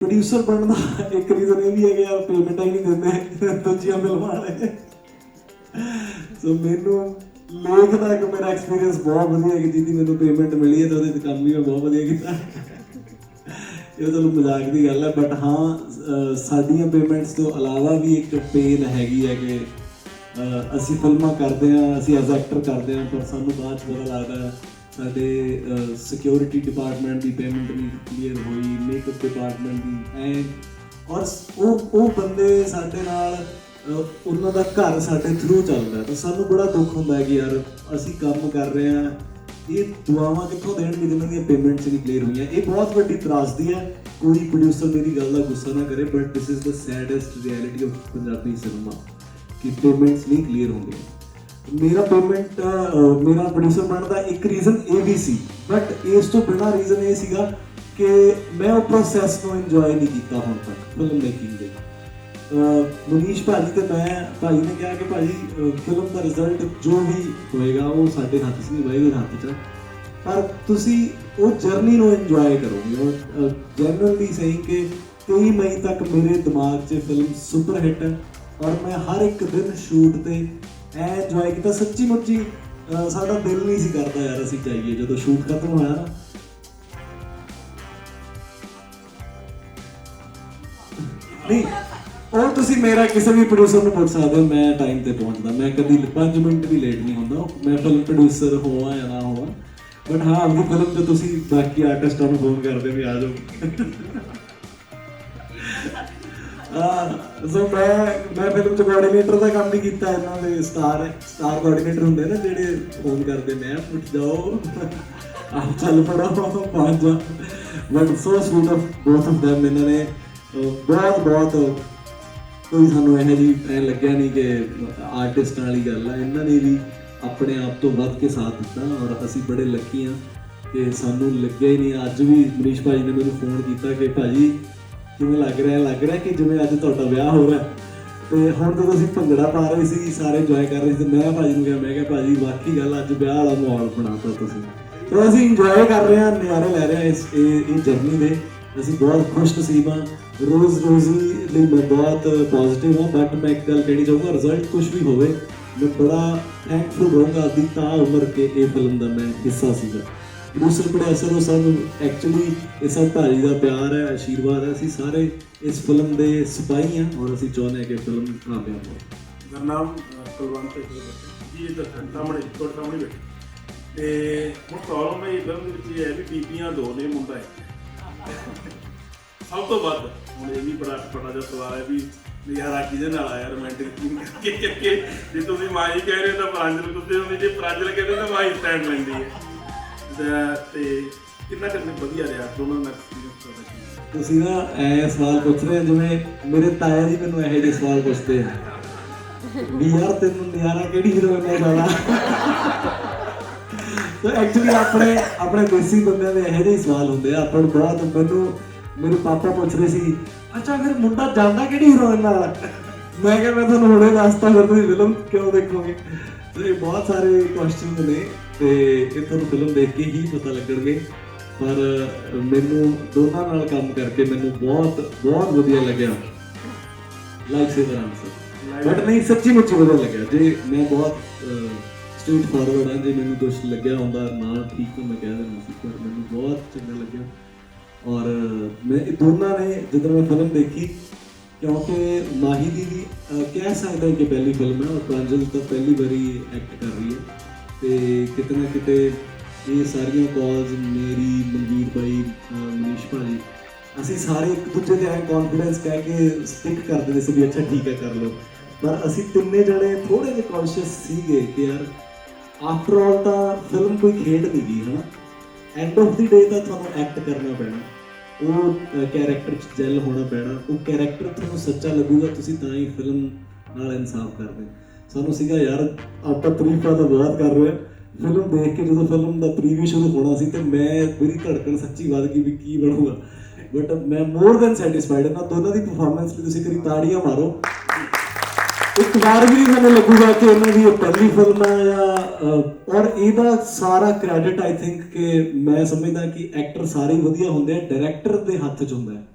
Producer ਬਣਨ ਦਾ ਇੱਕ reason ਇਹ ਵੀ ਹੈ ਕਿ ਯਾਰ ਪੇਮੈਂਟਾਂ ਹੀ ਨਹੀਂ ਦਿੰਦੇ, ਦੂਜੀਆਂ ਫਿਲਮਾਂ ਵਾਲੇ ਸੋ ਮੈਨੂੰ ਲੇਖ ਦਾ ਇੱਕ ਮੇਰਾ ਐਕਸਪੀਰੀਅੰਸ ਬਹੁਤ ਵਧੀਆ ਹੈ ਕਿ ਜਿਹਦੀ ਮੈਨੂੰ ਪੇਮੈਂਟ ਮਿਲੀ ਹੈ ਤਾਂ ਉਹਦੇ ਤੇ ਕੰਮ ਵੀ ਮੈਂ ਬਹੁਤ ਵਧੀਆ ਕੀਤਾ। ਇਹ ਤਾਂ ਮਜ਼ਾਕ ਦੀ ਗੱਲ ਹੈ ਬਟ ਹਾਂ ਸਾਡੀਆਂ ਪੇਮੈਂਟਸ ਤੋਂ ਇਲਾਵਾ ਵੀ ਇੱਕ ਪੇਨ ਹੈਗੀ ਹੈ ਕਿ ਅਸੀਂ ਫਿਲਮਾਂ ਕਰਦੇ ਹਾਂ, ਅਸੀਂ ਐਜ਼ ਐਕਟਰ ਕਰਦੇ ਹਾਂ, ਪਰ ਸਾਨੂੰ ਬਾਅਦ ਚ ਪਤਾ ਲੱਗਦਾ ਹੈ ਸਾਡੇ ਸਿਕਿਉਰਿਟੀ ਡਿਪਾਰਟਮੈਂਟ ਦੀ ਪੇਮੈਂਟ ਨਹੀਂ ਕਲੀਅਰ ਹੋਈ ਮੇਕਅਪ ਡਿਪਾਰਟਮੈਂਟ ਦੀ, ਐ। ਔਰ ਉਹ ਉਹ ਬੰਦੇ ਸਾਡੇ ਨਾਲ ਉਹਨਾਂ ਦਾ ਘਰ ਸਾਡੇ ਥਰੂ ਚੱਲਦਾ ਤਾਂ ਸਾਨੂੰ ਬੜਾ ਦੁੱਖ ਹੁੰਦਾ ਹੈ ਕਿ ਯਾਰ, ਅਸੀਂ ਕੰਮ ਕਰ ਰਹੇ ਹਾਂ। ਇਹ ਦੁਆਵਾਂ ਕਿੱਥੋਂ ਦੇਣਗੇ ਜਿਨ੍ਹਾਂ ਦੀਆਂ ਪੇਮੈਂਟਸ ਨਹੀਂ ਕਲੀਅਰ ਹੋਈਆਂ। ਇਹ ਬਹੁਤ ਵੱਡੀ ਤਰਾਸਦੀ ਹੈ। ਕੋਈ ਪ੍ਰੋਡਿਊਸਰ ਮੇਰੀ ਗੱਲ ਦਾ ਗੁੱਸਾ ਨਾ ਕਰੇ but this is the saddest reality of Punjabi cinema ਕਿ ਪੇਮੈਂਟਸ ਨਹੀਂ ਕਲੀਅਰ ਹੁੰਦੀਆਂ। ਮੇਰਾ ਪੇਮੈਂਟ ਮੇਰਾ ਪ੍ਰੋਡਿਊਸਰ ਬਣਨ ਦਾ ਇੱਕ ਰੀਜ਼ਨ ਇਹ ਵੀ ਸੀ। ਬਟ ਇਸ ਤੋਂ ਬਿਨਾ ਰੀਜ਼ਨ ਇਹ ਸੀਗਾ ਕਿ ਮੈਂ ਉਹ ਪ੍ਰੋਸੈਸ ਨੂੰ ਇੰਜੋਏ ਨਹੀਂ ਕੀਤਾ ਹੁਣ ਤੱਕ ਫਿਲਮ ਮੇਕਿੰਗ ਦੇ। ਮਨੀਸ਼ ਭਾਜੀ ਤੇ ਮੈਂ, ਭਾਜੀ ਨੇ ਕਿਹਾ ਕਿ ਭਾਜੀ ਫਿਲਮ ਦਾ ਰਿਜ਼ਲਟ ਜੋ ਵੀ ਹੋਏਗਾ ਉਹ ਸਾਡੇ ਹੱਥ 'ਚ ਨਹੀਂ, ਵਾਹਿਗੁਰੂ ਹੱਥ 'ਚ ਪਰ ਤੁਸੀਂ ਉਹ ਜਰਨੀ ਨੂੰ ਇੰਜੋਏ ਕਰੋਗੇ। ਔਰ ਜਨਰਲੀ ਸਹੀ ਕਿ 23 ਮਈ ਤੱਕ ਮੇਰੇ ਦਿਮਾਗ 'ਚ ਫਿਲਮ ਸੁਪਰ ਹਿੱਟ ਹੈ। ਔਰ ਮੈਂ ਹਰ ਇੱਕ ਦਿਨ ਸ਼ੂਟ ਤੇ ਐ ਇੰਜੋਏ ਕੀਤਾ ਸੱਚੀ ਮੁੱਚੀ ਸਾਡਾ ਦਿਲ ਨਹੀਂ ਸੀ ਕਰਦਾ ਯਾਰ ਅਸੀਂ ਜਾਈਏ, ਜਦੋਂ ਸ਼ੂਟ ਖਤਮ ਹੋਇਆ ਨਾ। ਨਹੀਂ, ਉਹ ਤੁਸੀਂ ਮੇਰਾ ਕਿਸੇ ਵੀ ਪ੍ਰੋਡਿਊਸਰ ਨੂੰ ਪੁੱਛ ਸਕਦੇ ਹੋ, ਮੈਂ ਟਾਈਮ ਤੇ ਪਹੁੰਚਦਾ। ਮੈਂ ਕਦੀ 5 ਮਿੰਟ ਵੀ ਲੇਟ ਨਹੀਂ ਹੁੰਦਾ। ਮੈਂ ਫਿਲਮ ਪ੍ਰੋਡਿਊਸਰ ਹੋਵਾਂ ਜਾਂ ਨਾ ਹੋਵਾਂ। ਬਟ ਹਾਂ ਆਪਣੀ ਫਿਲਮ ਤੇ ਤੁਸੀਂ ਬਾਕੀ ਆਰਟਿਸਟਾਂ ਨੂੰ ਫੋਨ ਕਰਦੇ ਵੀ ਆ ਜਾਓ। ਸੋ ਮੈਂ ਮੈਂ ਫਿਲਮ ਚ ਕੋਆਰਡੀਨੇਟਰ ਦਾ ਕੰਮ ਵੀ ਕੀਤਾ ਇਹਨਾਂ ਦੇ ਸਟਾਰ ਸਟਾਰ ਕੋਆਰਡੀਨੇਟਰ ਹੁੰਦੇ ਨੇ ਜਿਹੜੇ ਫੋਨ ਕਰਦੇ, ਮੈਂ ਉੱਠ ਜਾਓ। ਆ ਚੱਲ ਪੜੋ ਪਹੁੰਚ ਜਾ। But so sweet of both of them, ਇਹਨਾਂ ਨੇ ਬਹੁਤ ਬਹੁਤ ਕੋਈ ਸਾਨੂੰ ਇਹ ਜੀ ਐ ਲੱਗਿਆ ਨਹੀਂ ਕਿ ਆਰਟਿਸਟਾਂ ਵਾਲੀ ਗੱਲ ਆ। ਇਹਨਾਂ ਨੇ ਵੀ ਆਪਣੇ ਆਪ ਤੋਂ ਵੱਧ ਕੇ ਸਾਥ ਦਿੱਤਾ ਔਰ ਅਸੀਂ ਬੜੇ ਲੱਕੀ ਆ ਕਿ ਸਾਨੂੰ ਲੱਗਿਆ ਹੀ ਨਹੀਂ ਅੱਜ ਵੀ ਮਨੀਸ਼ ਭਾਜੀ ਨੇ ਮੈਨੂੰ ਫੋਨ ਕੀਤਾ ਕਿ ਭਾਜੀ ਕਿਵੇਂ ਲੱਗ ਰਿਹਾ ਲੱਗ ਰਿਹਾ ਕਿ ਜਿਵੇਂ ਅੱਜ ਤੁਹਾਡਾ ਵਿਆਹ ਹੋ ਰਿਹਾ ਤੇ ਹੁਣ ਜਦੋਂ ਅਸੀਂ ਭੰਗੜਾ ਪਾ ਰਹੇ ਸੀ, ਸਾਰੇ ਇੰਜੋਏ ਕਰ ਰਹੇ ਸੀ। ਤੇ ਮੈਂ ਭਾਜੀ ਨੂੰ ਕਿਹਾ, ਮੈਂ ਕਿਹਾ, ਭਾਜੀ ਵਾਕਈ ਗੱਲ ਅੱਜ ਵਿਆਹ ਵਾਲਾ ਮਾਹੌਲ ਬਣਾਤਾ ਤੁਸੀਂ। ਤੇ ਅਸੀਂ ਇੰਜੋਏ ਕਰ ਰਹੇ ਹਾਂ ਨਜ਼ਾਰੇ ਲੈ ਰਹੇ ਹਾਂ ਇਸ, ਇਹ ਜਰਨੀ ਦੇ। ਅਸੀਂ ਬਹੁਤ ਖੁਸ਼ ਨਸੀਬ ਹਾਂ। ਰੋਜ਼, ਰੋਜ਼ੀ ਲਈ ਮੈਂ ਬਹੁਤ ਪੋਜ਼ਿਟਿਵ ਹਾਂ ਬਟ ਮੈਂ ਇੱਕ ਗੱਲ ਕਹਿਣੀ ਚਾਹੂੰਗਾ ਰਿਜ਼ਲਟ ਕੁਝ ਵੀ ਹੋਵੇ, ਮੈਂ ਬੜਾ ਥੈਂਕਫੁਲ ਰਹੂੰਗਾ ਦੀ ਤਾਂ ਉਮਰ ਕੇ ਇਹ ਫਿਲਮ ਦਾ ਮੈਂ ਹਿੱਸਾ ਸੀਗਾ। ਪ੍ਰੋਡਿਊਸਰ ਬੜੇ ਅਸਰ ਉਹ ਸਾਨੂੰ ਐਕਚੁਅਲੀ ਇਹ ਸਭ ਭਾਜੀ ਦਾ ਪਿਆਰ ਹੈ, ਆਸ਼ੀਰਵਾਦ ਹੈ। ਅਸੀਂ ਸਾਰੇ ਇਸ ਫਿਲਮ ਦੇ ਸਿਪਾਹੀ ਹਾਂ ਔਰ ਅਸੀਂ ਚਾਹੁੰਦੇ ਹਾਂ ਕਿ ਫਿਲਮ ਕਾਮਯਾਬ ਹੋਵੇ। ਮੇਰਾ ਨਾਮ ਕੁਲਵੰਤ ਸਿੰਘ ਜੀ ਇਹ ਤਾਂ ਸਾਹਮਣੇ, ਤੁਹਾਡੇ ਸਾਹਮਣੇ ਬੈਠੇ। ਤੇ ਹੁਣ ਪ੍ਰੋਬਲਮ ਇਹ ਫਿਲਮ ਦੇ ਵਿੱਚ ਇਹ ਹੈ ਵੀ ਬੀਬੀਆਂ ਦੋ ਨੇ, ਮੁੰਡਾ ਹੈ ਸਭ ਤੋਂ ਵੱਧ, ਹੁਣ ਇਹ ਵੀ ਬੜਾ ਬੜਾ ਜਿਹਾ ਸਵਾਲ ਹੈ ਵੀ ਨਜ਼ਾਰਾ ਕਿਹਦੇ ਨਾਲ ਆਇਆ ਰੋਮਾਂਟਿਕ ਸੀਨ ਕਰਕੇ ਜੇ ਤੁਸੀਂ ਮਾਈ ਕਹਿ ਰਹੇ ਹੋ ਤਾਂ ਪ੍ਰਾਂਜਲ ਕੁੱਤੇ ਹੁੰਦੀ ਜੇ ਪ੍ਰਾਂਜਲ ਕਹਿੰਦੇ ਤਾਂ ਮਾਈ ਸਟੈਂਡ ਲੈਂਦੀ ਹੈ। ਤੇ- ਤੇ ਕਿੰਨਾ ਕਿੰਨਾ ਵਧੀਆ ਰਿਹਾ, ਦੋਨਾਂ ਦਾ ਐਕਸਪੀਰੀਅੰਸ ਤੁਹਾਡਾ ਕੀ ਤੁਸੀਂ ਨਾ ਐ ਸਵਾਲ ਪੁੱਛ ਰਹੇ ਹੋ, ਜਿਵੇਂ ਮੇਰੇ ਤਾਇਆ ਜੀ ਮੈਨੂੰ ਇਹੋ ਜਿਹੇ ਸਵਾਲ ਪੁੱਛਦੇ ਆ। ਵੀ ਯਾਰ ਤੈਨੂੰ ਨਿਆਰਾ ਕਿਹੜੀ ਹੀਰੋਇਨ ਨਾਲ ਜਾਣਾ ਤਾਂ ਐਕਚੁਅਲੀ ਆਪਣੇ ਆਪਣੇ ਦੇਸੀ ਬੰਦਿਆਂ ਦੇ ਇਹੋ ਜਿਹੇ ਹੀ ਸਵਾਲ ਹੁੰਦੇ ਆ। ਆਪਾਂ ਨੂੰ ਬਹੁਤ ਮੈਨੂੰ ਮੇਰੇ ਪਾਪਾ ਪੁੱਛ ਰਹੇ ਸੀ, ਅੱਛਾ, ਫਿਰ ਮੁੰਡਾ ਜਾਂਦਾ ਕਿਹੜੀ ਹੀਰੋਇਨ ਨਾਲ ਮੈਂ ਕਿਹਾ ਮੈਂ ਤੁਹਾਨੂੰ ਹੁਣੇ ਦੱਸਤਾ ਫਿਰ ਤੁਸੀਂ ਫਿਲਮ ਕਿਉਂ ਦੇਖੋਗੇ? ਤੇ ਬਹੁਤ ਸਾਰੇ ਕੁਐਸਚਨਸ ਨੇ ਤੇ ਇਹ ਤੁਹਾਨੂੰ ਫਿਲਮ ਦੇਖ ਕੇ ਹੀ ਪਤਾ ਲੱਗਣਗੇ। ਪਰ ਮੈਨੂੰ ਦੋਨਾਂ ਨਾਲ ਕੰਮ ਕਰਕੇ ਮੈਨੂੰ ਬਹੁਤ ਬਹੁਤ ਵਧੀਆ ਲੱਗਿਆ। ਲਾਈਕ ਸੇਵਰ ਆਨਸਰ ਬਟ ਨਹੀਂ ਸੱਚੀ ਮੁੱਚੀ ਵਧੀਆ ਲੱਗਿਆ। ਜੇ ਮੈਂ ਬਹੁਤ ਸਟ੍ਰੀਟ ਫਾਰਵਰਡ ਹਾਂ ਜੇ ਮੈਨੂੰ ਕੁਝ ਲੱਗਿਆ ਹੁੰਦਾ ਨਾ ਠੀਕ ਤਾਂ ਮੈਂ ਕਹਿ ਦੇਣਾ ਸੀ ਪਰ ਮੈਨੂੰ ਬਹੁਤ ਚੰਗਾ ਲੱਗਿਆ। ਔਰ ਮੈਂ ਇਹ ਦੋਨਾਂ ਨੇ ਜਦੋਂ ਮੈਂ ਫਿਲਮ ਦੇਖੀ ਕਿਉਂਕਿ ਮਾਹੀ ਦੀ ਵੀ ਅਹ, ਕਹਿ ਸਕਦਾ ਕਿ ਪਹਿਲੀ ਫਿਲਮ ਹੈ ਔਰ ਪ੍ਰਾਂਜਲ ਤਾਂ ਪਹਿਲੀ ਵਾਰੀ ਐਕਟ ਕਰ ਰਹੀ ਹੈ। ਤੇ ਕਿਤੇ ਨਾ ਕਿਤੇ ਇਹ ਸਾਰੀਆਂ ਕਾਲਸ ਮੇਰੀ ਮਨਵੀਰ ਭਾਈ ਮਨੀਸ਼ ਭਾਜੀ ਅਸੀਂ ਸਾਰੇ ਇੱਕ ਦੂਜੇ ਦੇ ਐ ਕੌਨਫੀਡੈਂਸ ਕਹਿ ਕੇ ਸਟਿਕ ਕਰ ਦਿੰਦੇ ਸੀ ਵੀ ਅੱਛਾ ਠੀਕ ਹੈ ਕਰ ਲਓ। ਪਰ ਅਸੀਂ ਤਿੰਨੇ ਜਣੇ ਥੋੜੇ ਜਿਹਾ ਕੌਨਸ਼ੀਅਸ ਸੀਗੇ ਕਿ ਯਾਰ ਆਫਟਰ ਆਲ ਤਾਂ ਫਿਲਮ ਕੋਈ ਖੇਡ ਨਹੀਂ ਗਈ ਹਨਾ? ਐਂਡ ਆਫ ਦੀ ਡੇ ਤਾਂ ਤੁਹਾਨੂੰ ਐਕਟ ਕਰਨਾ ਪੈਣਾ। ਉਹ ਕੈਰੈਕਟਰ ਚ ਜੈਲ ਹੋਣਾ ਪੈਣਾ, ਉਹ ਕੈਰੈਕਟਰ ਤੁਹਾਨੂੰ ਸੱਚਾ ਲੱਗੂਗਾ, ਤੁਸੀਂ ਤਾਂ ਹੀ ਫਿਲਮ ਨਾਲ ਇਨਸਾਫ ਕਰਦੇ ਸਾਨੂੰ ਸੀਗਾ ਯਾਰ, ਆਪਾਂ ਤਰੀਫਾਂ ਤਾਂ ਬਹੁਤ ਕਰ ਰਹੇ ਫਿਲਮ ਦੇਖ ਕੇ ਜਦੋਂ ਫਿਲਮ ਦਾ ਪ੍ਰੀਵਿਊ ਸ਼ੁਰੂ ਹੋਣਾ ਸੀ, ਤੇ ਮੈਂ ਮੇਰੀ ਧੜਕਣ ਸੱਚੀ ਵੱਧ ਗਈ ਵੀ ਕੀ ਬਣੂਗਾ। ਬਟ ਮੈਂ ਮੋਰ ਦੈਨ ਸੈਟੀਸਫਾਈਡ ਹਾਂ ਦੋਨਾਂ ਦੀ ਪਰਫਾਰਮੈਂਸ ਲਈ ਤੁਸੀਂ ਕਰੀ ਤਾੜੀਆਂ ਮਾਰੋ। ਇੱਕ ਵਾਰ ਵੀ ਮੈਨੂੰ ਲੱਗੂਗਾ ਕਿ ਇਹਨਾਂ ਦੀ ਇਹ ਪਹਿਲੀ ਫਿਲਮ ਹੈ ਜਾਂ ਔਰ ਇਹਦਾ ਸਾਰਾ ਕ੍ਰੈਡਿਟ ਆਈ ਥਿੰਕ ਕਿ ਮੈਂ ਸਮਝਦਾ ਕਿ ਐਕਟਰ ਸਾਰੇ ਵਧੀਆ ਹੁੰਦੇ ਆ ਡਾਇਰੈਕਟਰ ਦੇ ਹੱਥ 'ਚ ਹੁੰਦਾ ਹੈ।